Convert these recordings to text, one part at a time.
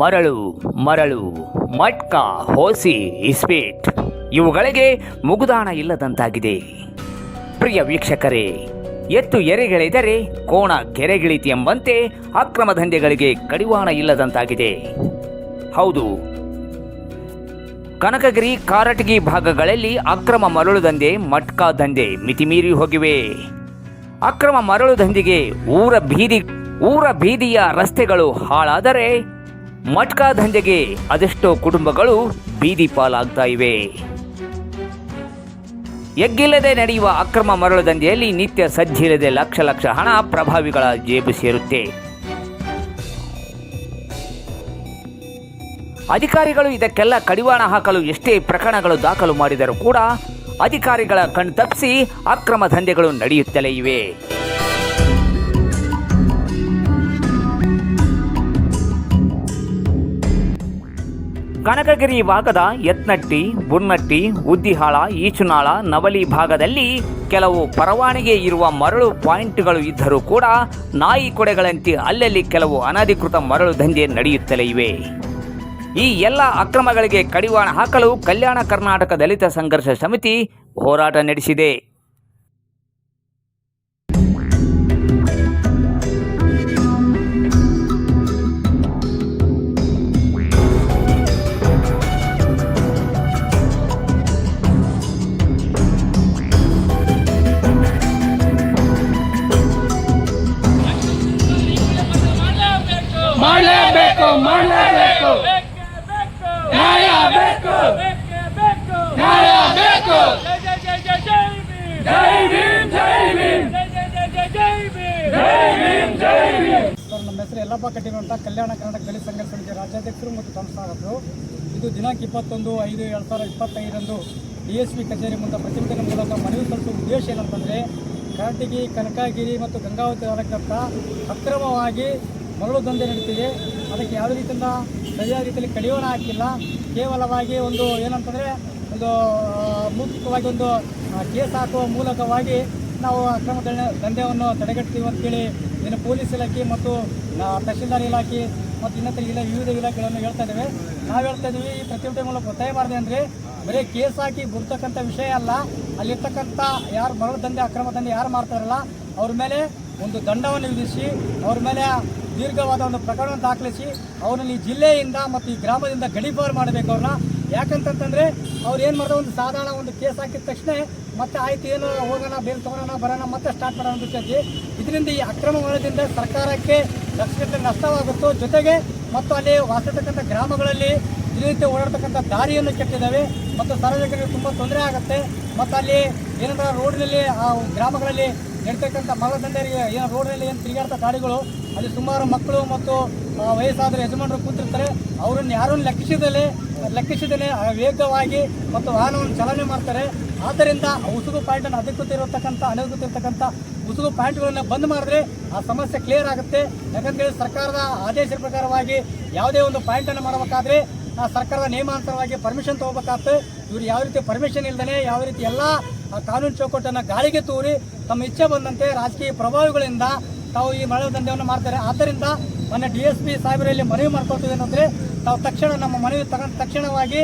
ಮರಳು ಮರಳು, ಮಟ್ಕ, ಹೋಸಿ, ಇಸ್ಪೀಟ್. ಇವುಗಳಿಗೆ ಮುಗುದಾಣ ಇಲ್ಲದಂತಾಗಿದೆ. ಪ್ರಿಯ ವೀಕ್ಷಕರೇ, ಎತ್ತು ಎರೆಗಳಿದರೆ ಕೋಣ ಕೆರೆಗಿಳಿತಿ ಎಂಬಂತೆ ಅಕ್ರಮ ದಂಧೆಗಳಿಗೆ ಕಡಿವಾಣ ಇಲ್ಲದಂತಾಗಿದೆ. ಹೌದು. ಕನಕಗಿರಿ ಕಾರಟಗಿ ಭಾಗಗಳಲ್ಲಿ ಅಕ್ರಮ ಮರಳು ದಂಧೆ, ಮಟ್ಕಾ ದಂಧೆ ಮಿತಿಮೀರಿ ಹೋಗಿವೆ. ಅಕ್ರಮ ಮರಳು ದಂಧೆಗೆ ಊರ ಬೀದಿ, ಊರ ಬೀದಿಯ ರಸ್ತೆಗಳು ಹಾಳಾದರೆ ಮಟ್ಕಾ ದಂಧೆಗೆ ಅದೆಷ್ಟೋ ಕುಟುಂಬಗಳು ಬೀದಿ ಪಾಲಾಗ್ತಾ ಇವೆ. ಎಗ್ಗಿಲ್ಲದೆ ನಡೆಯುವ ಅಕ್ರಮ ಮರಳು ದಂಧೆಯಲ್ಲಿ ನಿತ್ಯ ಸಜ್ಜಿಲ್ಲದೆ ಲಕ್ಷ ಲಕ್ಷ ಹಣ ಪ್ರಭಾವಿಗಳ ಜೇಬು ಸೇರುತ್ತೆ. ಅಧಿಕಾರಿಗಳು ಇದಕ್ಕೆಲ್ಲ ಕಡಿವಾಣ ಹಾಕಲು ಎಷ್ಟೇ ಪ್ರಕರಣಗಳು ದಾಖಲು ಮಾಡಿದರೂ ಕೂಡ ಅಧಿಕಾರಿಗಳ ಕಣ್ತಪ್ಪಿಸಿ ಅಕ್ರಮ ದಂಧೆಗಳು ನಡೆಯುತ್ತಲೇ ಇವೆ. ಕನಕಗಿರಿ ಭಾಗದ ಯತ್ನಟ್ಟಿ, ಬುನ್ನಟ್ಟಿ, ಉದ್ದಿಹಾಳ, ಈಚುನಾಳ, ನವಲಿ ಭಾಗದಲ್ಲಿ ಕೆಲವು ಪರವಾನಿಗೆ ಇರುವ ಮರಳು ಪಾಯಿಂಟ್ಗಳು ಇದ್ದರೂ ಕೂಡ ನಾಯಿ ಕೊಡೆಗಳಂತೆ ಅಲ್ಲಲ್ಲಿ ಕೆಲವು ಅನಧಿಕೃತ ಮರಳು ದಂಧೆ ನಡೆಯುತ್ತಲೇ ಇವೆ. ಈ ಎಲ್ಲ ಅಕ್ರಮಗಳಿಗೆ ಕಡಿವಾಣ ಹಾಕಲು ಕಲ್ಯಾಣ ಕರ್ನಾಟಕ ದಲಿತ ಸಂಘರ್ಷ ಸಮಿತಿ ಹೋರಾಟ ನಡೆಸಿದೆ. ಮಾಡಲೇಬೇಕು ನ್ಯಾಯ ಬೇಕು ನ್ಯಾಯ ಬೇಕು ನಮ್ಮ ಹೆಸರು ಯಲ್ಲಪ್ಪ ಕಟ್ಟಿರುವಂಥ ಕಲ್ಯಾಣ ಕರ್ನಾಟಕ ದಲಿತ ಸಂಘ ಸಮಿತಿ ರಾಜ್ಯಾಧ್ಯಕ್ಷರು ಮತ್ತು ಸಂಸ್ಥಾಪಕರು ಇದು ದಿನಾಂಕ ಇಪ್ಪತ್ತೊಂದು, ಐದು, ಎರಡು ಸಾವಿರದ ಇಪ್ಪತ್ತೈದರಂದು ಡಿ ಎಸ್ ಪಿ ಕಚೇರಿ ಮುಂದೆ ಪ್ರತಿಭಟನೆ ಮೂಲಕ ಮನವಿ ಸಲ್ಲಿಸುವ ಉದ್ದೇಶ ಏನಂತಂದರೆ ಕಾರಟಗಿ ಕನಕಗಿರಿ ಮತ್ತು ಗಂಗಾವತಿ ತಾಲೂಕತ್ತ ಅಕ್ರಮವಾಗಿ ಮರಳು ದಂಧೆ ನಡೀತಿದೆ. ಅದಕ್ಕೆ ಯಾವುದೇ ರೀತಿಯಿಂದ ಸರಿಯಾದ ರೀತಿಯಲ್ಲಿ ಕಡಿವಾಣ ಹಾಕಿಲ್ಲ. ಕೇವಲವಾಗಿ ಒಂದು ಏನಂತಂದರೆ ಒಂದು ಮುಖ್ಯವಾಗಿ ಒಂದು ಕೇಸ್ ಹಾಕುವ ಮೂಲಕವಾಗಿ ನಾವು ಅಕ್ರಮ ದಂಧೆಯನ್ನು ತಡೆಗಟ್ತೀವಿ ಅಂತೇಳಿ ಏನು ಪೊಲೀಸ್ ಇಲಾಖೆ ಮತ್ತು ತಹಶೀಲ್ದಾರ್ ಇಲಾಖೆ ಮತ್ತು ಇನ್ನಿತರ ಇಲ್ಲ ವಿವಿಧ ಇಲಾಖೆಗಳನ್ನು ಹೇಳ್ತಾ ಇದ್ದೇವೆ. ನಾವು ಹೇಳ್ತಾ ಇದ್ದೀವಿ, ಈ ಪ್ರತಿಭಟನೆ ಮೂಲಕ ಒತ್ತಾಯ ಮಾಡಿದೆ ಅಂದರೆ ಬರೀ ಕೇಸ್ ಹಾಕಿ ಬರ್ತಕ್ಕಂಥ ವಿಷಯ ಅಲ್ಲ. ಅಲ್ಲಿರ್ತಕ್ಕಂಥ ಯಾರು ಮರಳು ದಂಧೆ, ಅಕ್ರಮ ದಂಧೆ ಯಾರು ಮಾಡ್ತಾರಲ್ಲ, ಅವ್ರ ಮೇಲೆ ಒಂದು ದಂಡವನ್ನು ವಿಧಿಸಿ, ಅವ್ರ ಮೇಲೆ ದೀರ್ಘವಾದ ಒಂದು ಪ್ರಕರಣ ದಾಖಲಿಸಿ ಅವರನ್ನು ಈ ಜಿಲ್ಲೆಯಿಂದ ಮತ್ತು ಈ ಗ್ರಾಮದಿಂದ ಗಡಿಪಾರು ಮಾಡಬೇಕು ಅವ್ರನ್ನ. ಯಾಕಂತಂತಂದ್ರೆ ಅವ್ರು ಏನು ಮಾಡಿದ್ರೆ ಒಂದು ಸಾಧಾರಣ ಒಂದು ಕೇಸ್ ಹಾಕಿದ ತಕ್ಷಣ ಮತ್ತೆ ಆಯ್ತು, ಏನು ಹೋಗೋಣ ಬೇರೆ ತಗೊಳ್ಳೋಣ ಬರೋಣ, ಮತ್ತೆ ಸ್ಟಾರ್ಟ್ ಮಾಡೋಣ ಅಂತ ಇದರಿಂದ ಈ ಅಕ್ರಮ ಮಾಡೋದ್ರಿಂದ ಸರ್ಕಾರಕ್ಕೆ ಲಕ್ಷಗಟ್ಟಲೆ ನಷ್ಟವಾಗುತ್ತೋ, ಜೊತೆಗೆ ಮತ್ತು ಅಲ್ಲಿ ವಾಸಿರ್ತಕ್ಕಂಥ ಗ್ರಾಮಗಳಲ್ಲಿ ದಿನನಿತ್ಯ ಓಡಾಡ್ತಕ್ಕಂಥ ದಾರಿಯನ್ನು ಕೆಟ್ಟಿದ್ದಾವೆ. ಮತ್ತು ಸಾರ್ವಜನಿಕರಿಗೆ ತುಂಬ ತೊಂದರೆ ಆಗುತ್ತೆ. ಮತ್ತು ಅಲ್ಲಿ ಏನಂದ್ರೆ ರೋಡ್ನಲ್ಲಿ ಆ ಗ್ರಾಮಗಳಲ್ಲಿ ನಡೀತಕ್ಕಂಥ ಮರದಂಧರಿಗೆ ಏನು ರೋಡ್ನಲ್ಲಿ ಏನು ತಿರುಗಾಡ್ತ ಗಾಡಿಗಳು ಅಲ್ಲಿ ಸುಮಾರು ಮಕ್ಕಳು ಮತ್ತು ವಯಸ್ಸಾದರೆ ವಯಸ್ಸಾದ ಯಜಮಾನರು ಕೂತಿರ್ತಾರೆ. ಅವರನ್ನು ಯಾರನ್ನು ಲೆಕ್ಕಿಸಿದಲ್ಲಿ ಲೆಕ್ಕಿಸಿದಲ್ಲಿ ವೇಗವಾಗಿ ಮತ್ತು ವಾಹನವನ್ನು ಚಲನೆ ಮಾಡ್ತಾರೆ. ಆದ್ದರಿಂದ ಉಸುಗು ಪಾಯಿಂಟನ್ನು ಅಧಿಕೃತ ಇರತಕ್ಕಂಥ, ಅನಧಿಕೃತ ಉಸುಗು ಪಾಯಿಂಟ್ಗಳನ್ನು ಬಂದ್ ಮಾಡಿದ್ರೆ ಆ ಸಮಸ್ಯೆ ಕ್ಲಿಯರ್ ಆಗುತ್ತೆ. ಯಾಕಂತೇಳಿ ಸರ್ಕಾರದ ಆದೇಶದ ಪ್ರಕಾರವಾಗಿ ಯಾವುದೇ ಒಂದು ಪಾಯಿಂಟನ್ನು ಮಾಡಬೇಕಾದ್ರೆ ಆ ಸರ್ಕಾರದ ನಿಯಮಾನುಸಾರವಾಗಿ ಪರ್ಮಿಷನ್ ತಗೋಬೇಕಾಗ್ತದೆ ಇವ್ರು ಯಾವ ರೀತಿ ಪರ್ಮಿಷನ್ ಇಲ್ಲದೆ ಯಾವ ರೀತಿ ಎಲ್ಲ ಕಾನೂನು ಚೌಕಟ್ಟನ್ನು ಗಾಳಿಗೆ ತೂರಿ ತಮ್ಮ ಇಚ್ಛೆ ಬಂದಂತೆ ರಾಜಕೀಯ ಪ್ರಭಾವಿಗಳಿಂದ ತಾವು ಈ ಮರಳು ದಂಧೆಯನ್ನು ಮಾಡ್ತಾರೆ. ಆದ್ದರಿಂದ ಮೊನ್ನೆ ಡಿ ಎಸ್ ಪಿ ಸಾಹೇಬರಲ್ಲಿ ಮನವಿ ಮಾಡ್ಕೊಳ್ತೀವಿ ಏನಂದರೆ, ತಾವು ತಕ್ಷಣ ನಮ್ಮ ಮನವಿ ತಗೊಂಡ ತಕ್ಷಣವಾಗಿ,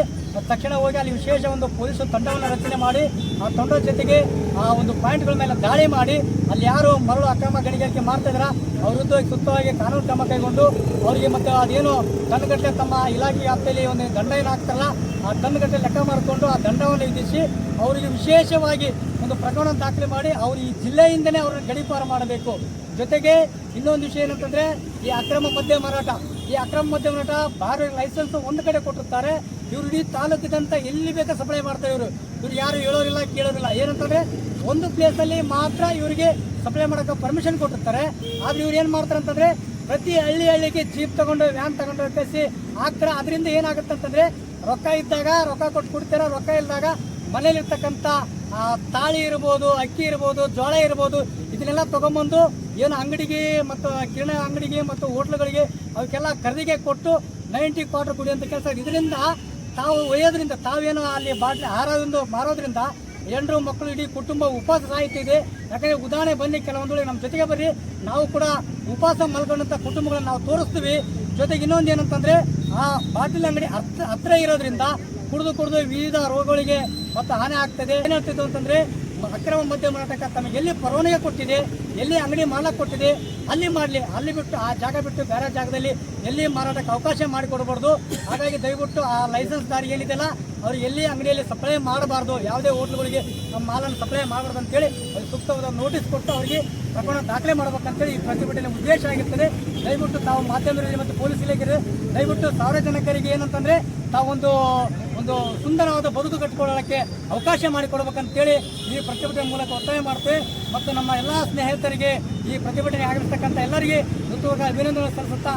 ತಕ್ಷಣ ಹೋಗಿ ಅಲ್ಲಿ ವಿಶೇಷ ಒಂದು ಪೊಲೀಸ್ ತಂಡವನ್ನು ರಚನೆ ಮಾಡಿ, ಆ ತಂಡದ ಜೊತೆಗೆ ಆ ಒಂದು ಪಾಯಿಂಟ್ಗಳ ಮೇಲೆ ದಾಳಿ ಮಾಡಿ, ಅಲ್ಲಿ ಯಾರು ಮರಳು ಅಕ್ರಮ ಗಣಿಗಾರಿಕೆ ಮಾಡ್ತಾ ಅವ್ರ ವಿರುದ್ಧ ಸೂಕ್ತವಾಗಿ ಕಾನೂನು ಕ್ರಮ ಕೈಗೊಂಡು, ಅವರಿಗೆ ಮತ್ತೆ ಅದೇನು ದಂಡಗಟ್ಟಲೆ ತಮ್ಮ ಇಲಾಖೆ ವ್ಯಾಪ್ತಿಯಲ್ಲಿ ಒಂದು ದಂಡ ಏನು ಹಾಕ್ತಾರಲ್ಲ ಆ ದಂಡಗಟ್ಟಲೆ ಲೆಕ್ಕ ಮಾಡಿಕೊಂಡು ಆ ದಂಡವನ್ನು ವಿಧಿಸಿ, ಅವರಿಗೆ ವಿಶೇಷವಾಗಿ ಒಂದು ಪ್ರಕರಣ ದಾಖಲೆ ಮಾಡಿ, ಅವರು ಈ ಜಿಲ್ಲೆಯಿಂದನೇ ಅವರನ್ನು ಗಡೀಪಾರು ಮಾಡಬೇಕು. ಜೊತೆಗೆ ಇನ್ನೊಂದು ವಿಷಯ ಏನಂತಂದ್ರೆ ಈ ಅಕ್ರಮ ಮದ್ಯ ಮಾರಾಟ. ಈ ಅಕ್ರಮ ಮದ್ಯ ಮಾರಾಟ ಬಾರ ಲೈಸೆನ್ಸ್ ಒಂದು ಕಡೆ ಕೊಟ್ಟಿರ್ತಾರೆ. ಇವ್ರು ಇಡೀ ತಾಲೂಕಿದಂತ ಎಲ್ಲಿ ಬೇಕಾ ಸಪ್ಲೈ ಮಾಡ್ತಾರೆ ಇವರು. ಇವ್ರು ಯಾರು ಹೇಳೋರಿಲ್ಲ, ಕೇಳೋರಿಲ್ಲ. ಏನಂತಂದ್ರೆ ಒಂದು ಪ್ಲೇಸಲ್ಲಿ ಮಾತ್ರ ಇವರಿಗೆ ಸಪ್ಲೈ ಮಾಡೋಕೆ ಪರ್ಮಿಷನ್ ಕೊಟ್ಟಿರ್ತಾರೆ. ಆದ್ರೆ ಇವ್ರು ಏನು ಮಾಡ್ತಾರೆ ಅಂತಂದ್ರೆ ಪ್ರತಿ ಹಳ್ಳಿ ಹಳ್ಳಿಗೆ ಜೀಪ್ ತಗೊಂಡು ವ್ಯಾನ್ ತಗೊಂಡು ಕಳಿಸಿ ಹಾಕ್ತಾರೆ. ಅದರಿಂದ ಏನಾಗುತ್ತೆ ಅಂತಂದ್ರೆ ರೊಕ್ಕ ಇದ್ದಾಗ ರೊಕ್ಕ ಕೊಟ್ಟು ಕೊಡ್ತೀರ, ರೊಕ್ಕ ಇಲ್ದಾಗ ಮನೇಲಿರ್ತಕ್ಕಂಥ ತಾಳಿ ಇರ್ಬೋದು, ಅಕ್ಕಿ ಇರ್ಬೋದು ಜೋಳ ಇರ್ಬೋದು, ಇದನ್ನೆಲ್ಲ ತಗೊಂಬಂದು ಏನು ಅಂಗಡಿಗೆ ಮತ್ತು ಕಿರಣ ಅಂಗಡಿಗೆ ಮತ್ತು ಹೋಟ್ಲುಗಳಿಗೆ ಅವಕ್ಕೆಲ್ಲ ಖರೀದಿಗೆ ಕೊಟ್ಟು ನೈಂಟಿ ಕ್ವಾರ್ಟರ್ ಕುಡಿಯುವಂಥ ಕೆಲಸ ಇದರಿಂದ ತಾವು ಒಯ್ಯೋದ್ರಿಂದ ತಾವೇನು ಅಲ್ಲಿ ಬಾಟ್ಲಿ ಹಾರೋದ್ರಿಂದ ಮಾರೋದ್ರಿಂದ ಹೆಂಡ್ರು ಮಕ್ಕಳು ಇಡೀ ಕುಟುಂಬ ಉಪವಾಸ ಸಾಯ್ತಿದೆ ಯಾಕಂದರೆ ಉದಾಹರಣೆ ಬನ್ನಿ ಕೆಲವೊಂದು ನಮ್ಮ ಜೊತೆಗೆ ಬರ್ರಿ. ನಾವು ಕೂಡ ಉಪವಾಸ ಮಲ್ಕೊಂಡಂಥ ಕುಟುಂಬಗಳನ್ನ ನಾವು ತೋರಿಸ್ತೀವಿ. ಜೊತೆಗೆ ಇನ್ನೊಂದು ಏನಂತಂದರೆ ಆ ಬಾಟ್ಲಿ ಅಂಗಡಿ ಹತ್ರ ಹತ್ರ ಇರೋದ್ರಿಂದ ಕುಡಿದು ಕುಡಿದು ವಿವಿಧ ರೋಗಗಳಿಗೆ ಮತ್ತು ಹಾನಿ ಆಗ್ತದೆ. ಏನಾಗ್ತಿತ್ತು ಅಂತಂದರೆ ಅಕ್ರಮ ಮದ್ಯ ಮಾರಾಟಕ್ಕ ತಮಗೆ ಎಲ್ಲಿ ಪರವಾನಗಿ ಕೊಟ್ಟಿದೆ, ಎಲ್ಲಿ ಅಂಗಡಿ ಮಾಲಕ್ ಕೊಟ್ಟಿದೆ, ಅಲ್ಲಿ ಮಾಡಲಿ, ಅಲ್ಲಿ ಬಿಟ್ಟು ಆ ಜಾಗ ಬಿಟ್ಟು ಬೇರೆ ಜಾಗದಲ್ಲಿ ಎಲ್ಲಿ ಮಾರಾಟಕ್ಕೆ ಅವಕಾಶ ಮಾಡಿಕೊಡ್ಬಾರ್ದು ಹಾಗಾಗಿ ದಯವಿಟ್ಟು ಆ ಲೈಸೆನ್ಸ್ ದಾರಿ ಏನಿದೆಯಲ್ಲ, ಅವ್ರು ಎಲ್ಲಿ ಅಂಗಡಿಯಲ್ಲಿ ಸಪ್ಲೈ ಮಾಡಬಾರ್ದು, ಯಾವುದೇ ಹೋಟ್ಲುಗಳಿಗೆ ನಮ್ಮ ಮಾಲನ್ನು ಸಪ್ಲೈ ಮಾಡಬಾರ್ದು ಅಂತೇಳಿ ಅಲ್ಲಿ ಸೂಕ್ತವಾದ ನೋಟಿಸ್ ಕೊಟ್ಟು ಅವರಿಗೆ ಪ್ರಕರಣ ದಾಖಲೆ ಮಾಡಬೇಕಂತೇಳಿ ಈ ಪ್ರತಿಭಟನೆ ಉದ್ದೇಶ ಆಗಿರ್ತದೆ. ದಯವಿಟ್ಟು ತಾವು ಮಾಧ್ಯಮದಲ್ಲಿ ಮತ್ತು ಪೊಲೀಸ್ ಇಲಾಖೆ ದಯವಿಟ್ಟು ಸಾರ್ವಜನಿಕರಿಗೆ ಏನಂತಂದರೆ ತಾವೊಂದು ಒಂದು ಸುಂದರವಾದ ಬದುಕು ಕಟ್ಟಿಕೊಳ್ಳೋಕ್ಕೆ ಅವಕಾಶ ಮಾಡಿಕೊಡ್ಬೇಕಂತೇಳಿ ಈ ಪ್ರತಿಭಟನೆ ಮೂಲಕ ಒತ್ತಾಯ ಮಾಡ್ತೇವೆ ಮತ್ತು ನಮ್ಮ ಎಲ್ಲ ಸ್ನೇಹಿತರಿಗೆ ಈ ಪ್ರತಿಭಟನೆ ಆಗಿರ್ತಕ್ಕಂಥ ಎಲ್ಲರಿಗೆ ಋತುವಾಗ ಅಭಿನಂದನೆ ಸಲ್ಲಿಸುತ್ತಾ